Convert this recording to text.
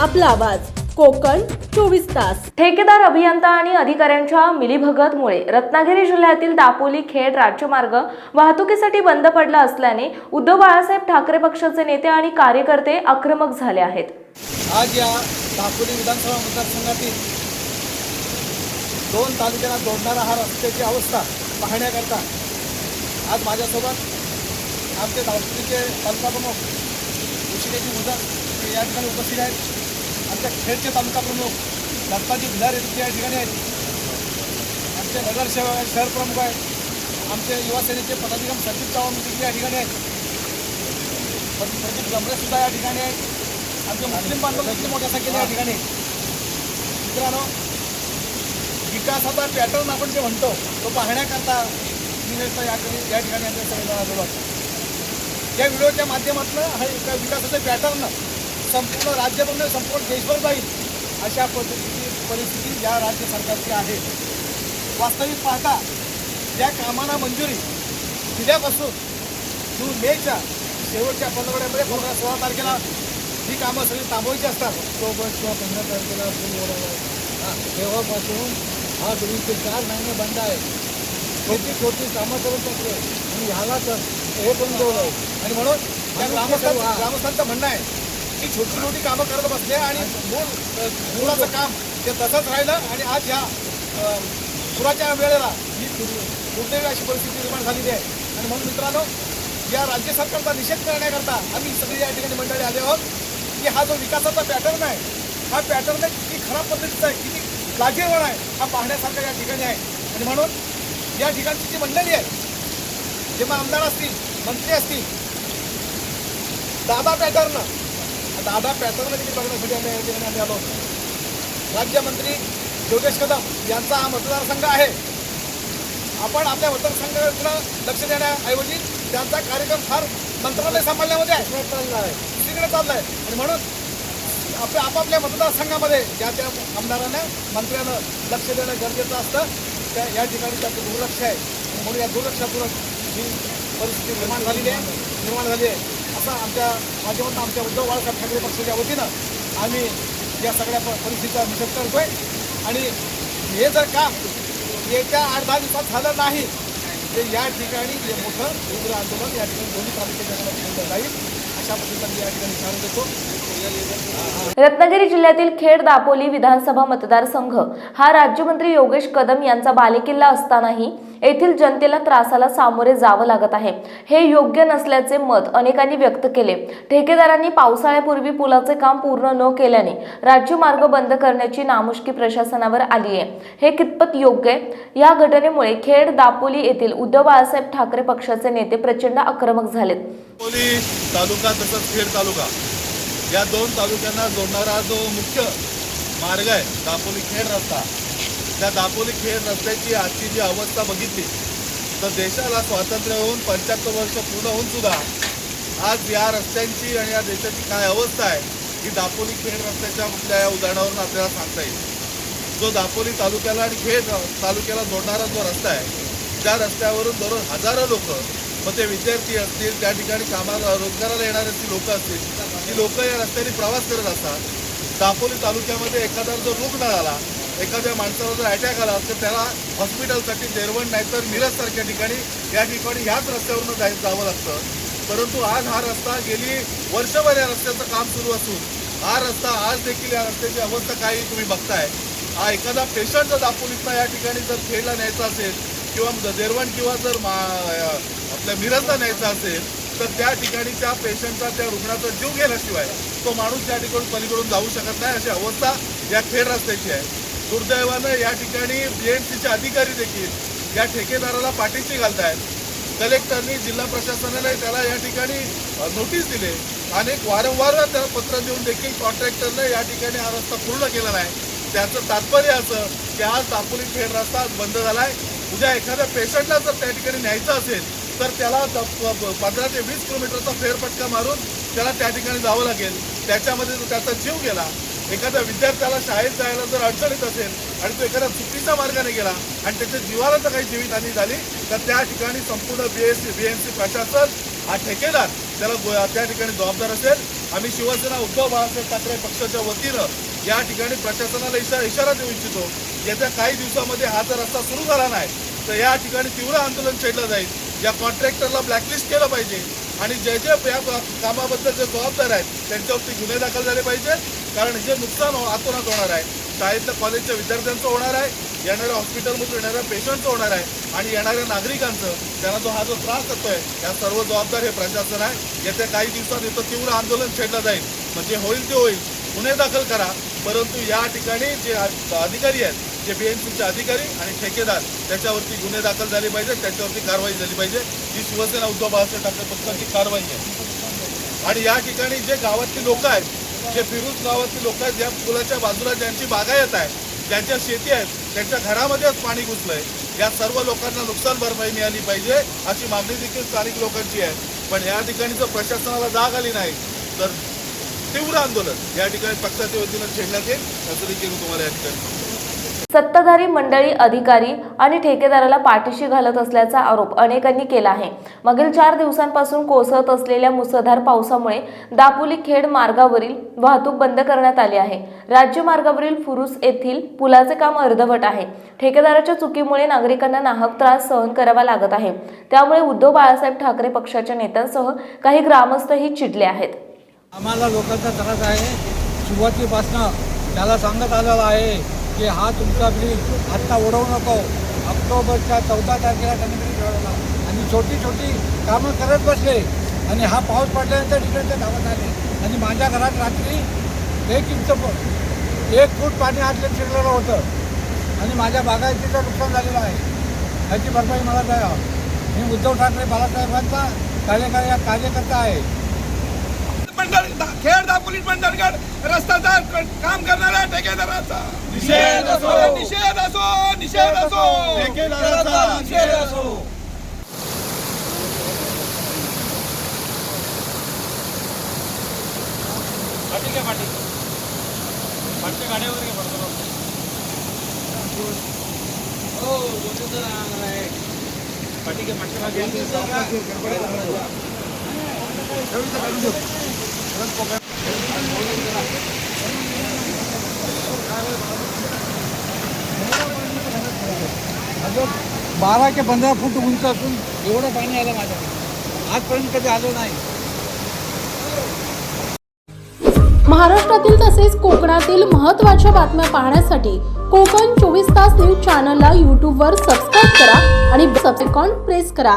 आपला आवाज. कोकण चोवीस तास. ठेकेदार अभियंता आणि अधिकाऱ्यांच्या मिलीभगतमुळे रत्नागिरी जिल्ह्यातील दापोली खेड राज्यमार्ग वाहतुकीसाठी बंद पडला असल्याने उद्धव बाळासाहेब ठाकरे पक्षाचे नेते आणि कार्यकर्ते आक्रमक झाले आहेत. आज या दापोली विधानसभा मतदारसंघातील दोन तालुक्यांना जोडणारा हा रस्त्याची अवस्था पाहण्याकरता आज माझ्यासोबत आमचे दापोलीचे तालुका प्रमुख उशिरेची मुदत या ठिकाणी उपस्थित आहेत. आमच्या खेडचे तालुका प्रमुख दत्ताजी भिलारे या ठिकाणी आहेत. आमचे नगरसेवक आहेत शहर प्रमुख आहेत. आमचे युवा सेनेचे पदाधिकारी सचिव चव्हाण देखील या ठिकाणी आहेत. प्रदीप गमरे सुद्धा या ठिकाणी आहेत. आमचे मुस्लिम बांधव देखील मोठ्या संख्येने या ठिकाणी मित्रांनो विकासाचा पॅटर्न आपण जे म्हणतो तो पाहण्याकरता निवेदन या ठिकाणी या ठिकाणी आमच्या सगळ्यांना आलेलो या व्हिडिओच्या माध्यमातून हा विकासाचं पॅटर्न संपूर्ण राज्यभर संपूर्ण देशभर जाईल अशा पद्धतीची परिस्थिती या राज्य सरकारची आहे. वास्तविक पाहता या कामांना मंजुरी दिल्यापासून जून मेच्या शेवटच्या पंधरवड्यामध्ये पंधरा सोळा तारखेला ही कामं सगळी थांबवायची असतात. ऑक्टोबर किंवा पंधरा तारखेला तेव्हापासून हा दोन ते चार महिने बंद आहे. छोटी छोटी कामं करून टाकले आणि ह्याला तर हे पण आहे आणि म्हणून त्या ग्रामस्थांचं ग्रामस्थांचं म्हणणं आहे ही छोटी छोटी कामं करत बसले आणि मूळ मुळाचं काम ते तसंच राहिलं आणि आज ह्या पुराच्या वेळेला ही दुर्दैवी अशी परिस्थिती निर्माण झालेली आहे. आणि म्हणून मित्रांनो या राज्य सरकारचा निषेध करण्याकरता आम्ही सगळी या ठिकाणी मंडळी आले आहोत की हा जो विकासाचा पॅटर्न आहे हा पॅटर्न किती खराब पद्धतीचा आहे किती लाजीरवाणा आहे हा पाहण्यासारखा या ठिकाणी आहे. आणि म्हणून या ठिकाणची जी मंडळी आहे जेव्हा आमदार असतील मंत्री असतील दादा पॅटर्न दादा पॅटर्न देखील बघण्यासाठी आम्ही या ठिकाणी आम्ही आलो. राज्यमंत्री योगेश कदम यांचा हा मतदारसंघ आहे. आपण आपल्या मतदारसंघाकडे लक्ष देण्याऐवजी त्यांचा कार्यक्रम फार मंत्रालय सांभाळण्यामध्ये आहे. चाललाय दुसरीकडे चाललाय आणि म्हणून आपल्या आपापल्या मतदारसंघामध्ये ज्या त्या आमदारानं मंत्र्यानं लक्ष देणं गरजेचं असतं. त्या या ठिकाणी त्याचं दुर्लक्ष आहे. म्हणून या दुर्लक्षातून ही परिस्थिती निर्माण झालेली आहे निर्माण झाली आहे. असा आमच्या माध्यमातून आमच्या उद्धव बाळासाहेब ठाकरे पक्षाच्या वतीनं आम्ही या सगळ्या परिस्थितीचा निषेध करतोय. आणि हे जर काम येत्या आठ दहा दिवसात झालं नाही ते या ठिकाणी जे मोठं उग्र आंदोलन या ठिकाणी दोन्ही तालुक्याच्या केलं जाईल अशा मी या ठिकाणी देतो. रत्नागिरी जिल्ह्यातील खेड दापोली विधानसभा मतदारसंघ हा राज्यमंत्री योगेश कदम यांचा बालेकिल्ला असतानाही येथील जनतेला त्रासाला सामोरे जावं लागत आहे. हे योग्य नसल्याचे मत अनेकांनी व्यक्त केले. ठेकेदारांनी पावसाळ्यापूर्वी पुलाचे काम पूर्ण न केल्याने राज्यमार्ग बंद करण्याची नामुष्की प्रशासनावर आली आहे. हे कितपत योग्य आहे? या घटनेमुळे खेड दापोली येथील उद्धव बाळासाहेब ठाकरे पक्षाचे नेते प्रचंड आक्रमक झालेत. तालुका तसंच खेड तालुका. या दोन तालुक्यांना जोडणारा जो मुख्य मार्ग आहे दापोली खेड रस्ता त्या दापोली खेड रस्त्याची आजची जी अवस्था बघितली तर देशाला स्वातंत्र्य होऊन पंच्याहत्तर वर्ष पूर्ण होऊन सुद्धा आज या रस्त्यांची आणि या देशाची काय अवस्था आहे ही दापोली खेड रस्त्याच्या कुठल्या या उदाहरणावरून आपल्याला सांगता येईल. जो दापोली तालुक्याला आणि खेड तालुक्याला जोडणारा जो रस्ता आहे त्या रस्त्यावरून दररोज हजारो लोक मग ते विद्यार्थी असतील त्या ठिकाणी कामाला रोजगाराला येणारे ती लोकं असतील ती लोकं या रस्त्याने प्रवास करत असतात. दापोली तालुक्यामध्ये एखादा जो रुग्ण आला एखाद्या माणसावर जर अटॅक आला तर त्याला हॉस्पिटलसाठी देरवण नाहीतर मिरजसारख्या ठिकाणी या ठिकाणी ह्याच रस्त्यावरून जाय जावं लागतं. परंतु आज हा रस्ता गेली वर्षभर या रस्त्याचं काम सुरू असून हा रस्ता आज देखील या रस्त्याची अवस्था काही तुम्ही बघताय. हा एखादा पेशंट जर दापोलीतला या ठिकाणी जर खेळला न्यायचा असेल किंवा देरवण किंवा जर मा आपल्या मिरजला न्यायचा असेल तर त्या ठिकाणी त्या पेशंटचा त्या रुग्णाचा जीव गेल्याशिवाय तो माणूस त्या ठिकाणी पलीकडून जाऊ शकत नाही अशी अवस्था या खेड रस्त्याची आहे. दुर्दैवानं या ठिकाणी बीएमसीचे अधिकारी देखील या ठेकेदाराला पाठीशी घालतायत. कलेक्टरनी जिल्हा प्रशासनाने त्याला या ठिकाणी नोटीस दिले. आणि वारंवार त्याला पत्र देऊन देखील कॉन्ट्रॅक्टरने या ठिकाणी हा रस्ता पूर्ण केला नाही. त्याचं तात्पर्य असं की आज दापोली खेड रस्ता बंद बंद झालाय. उद्या एखाद्या पेशंटला जर त्या ठिकाणी न्यायचं असेल तर त्याला पंधरा ते वीस किलोमीटरचा फेरफटका मारून त्याला त्या ठिकाणी जावं लागेल. त्याच्यामध्ये जर त्याचा जीव गेला. एखाद्या विद्यार्थ्याला शाळेत जायला जर अडचण येत असेल आणि तो एखाद्या चुकीच्या मार्गाने गेला आणि त्याच्या जीवाला जर काही जीवितहानी झाली तर त्या ठिकाणी संपूर्ण B S C B M C प्रशासन हा ठेकेदार त्याला त्या ठिकाणी जबाबदार असेल. आम्ही शिवसेना उद्धव बाळासाहेब ठाकरे पक्षाच्या वतीनं या ठिकाणी प्रशासनाला इशारा इशारा देऊ इच्छितो. येत्या काही दिवसामध्ये हा जर रस्ता सुरू झाला नाही तर या ठिकाणी तीव्र आंदोलन छेडलं जाईल. या कॉन्ट्रॅक्टरला ब्लॅकलिस्ट केलं पाहिजे. आणि जे जे या कामाबद्दल जे जबाबदार आहेत त्यांच्यावरती गुन्हे दाखल झाले पाहिजेत. कारण जे नुकसान हो- होणार आहे. शाळेतल्या कॉलेजच्या विद्यार्थ्यांचं होणार आहे येणाऱ्या हॉस्पिटलमधून येणाऱ्या पेशंटचं होणार आहे आणि येणाऱ्या नागरिकांचं त्यांना जो हा जो त्रास होतोय या सर्व जबाबदार हे प्रशासन आहे. येत्या काही दिवसात इथं तीव्र आंदोलन छेडलं जाईल. म्हणजे होईल ते होईल. गुन्हे दाखल करा. परंतु या ठिकाणी जे अधिकारी आहेत जे बीएमसीचे अधिकारी आणि ठेकेदार त्याच्यावरती गुन्हे दाखल झाले पाहिजे त्याच्यावरती कारवाई झाली पाहिजे. ही शिवसेना उद्धव बाळासाहेब ठाकरे पक्षाची कारवाई आहे. आणि या ठिकाणी जे गावातली लोक आहेत जे फिरूज गावातील लोक आहेत ज्या पुलाच्या बाजूला ज्यांची बागायत आहे ज्यांच्या शेती आहेत त्यांच्या घरामध्येच पाणी घुसलंय. या सर्व लोकांना नुकसान भरपाई मिळाली पाहिजे अशी मागणी देखील स्थानिक लोकांची आहे. पण या ठिकाणी जर प्रशासनाला जाग आली नाही तर तीव्र आंदोलन या ठिकाणी पक्षाच्या वतीनं छेडण्यात येईल असं देखील तुम्हाला या ठिकाणी सत्ताधारी मंडळी अधिकारी आणि ठेकेदाराला पाठीशी घालत असल्याचा आरोप अनेकांनी केला आहे. मागील चार दिवसांपासून कोसळत असलेल्या मुसळधार पावसामुळे दापोली खेड मार्गावरील वाहतूक बंद करण्यात आली आहे. राज्य मार्गावरील फुरुस येथील पुलाचे काम अर्धवट आहे. ठेकेदाराच्या चुकीमुळे नागरिकांना नाहक त्रास सहन करावा लागत आहे. त्यामुळे उद्धव बाळासाहेब ठाकरे पक्षाच्या नेत्यांसह काही ग्रामस्थही चिडले आहेत. आम्हाला लोकांचा त्रास आहे. सुरुवातीपासून त्याला सांगत आलेला आहे. की हा तुमचा बिल आत्ता उडवू नको. ऑक्टोबरच्या चौदा तारखेला त्यांनी बिल उडवला. आणि छोटी छोटी कामं करत बसले. आणि हा पाऊस पडल्यानंतर तिकडे धावत आले. आणि माझ्या घरात रात्री एक इंच एक फूट पाणी आतलं शिरलेलं होतं. आणि माझ्या बागायतीचं नुकसान झालेलं आहे. याची भरपाई मला द्या. मी उद्धव ठाकरे बाळासाहेबांचा कार्यकारी कार्यकर्ता आहे. मंडळ खेड दापोली मंडळगड रस्त्याचा काम करणाऱ्या ठेकेदाराचा. निषेध असो. निषेध असो निषेध असो. ठेकेदाराचा निषेध असो. अजून बारा ते पंधरा फूट उंच असून एवढं पाणी आलं माझ्याकडे. आजपर्यंत कधी आलं नाही. महाराष्ट्रातील तसेच कोकणातील महत्त्वाच्या बातम्या पाहण्यासाठी कोकण चोवीस तास न्यूज चॅनलला यूट्यूबवर सबस्क्राईब करा आणि सबसेकॉन प्रेस करा.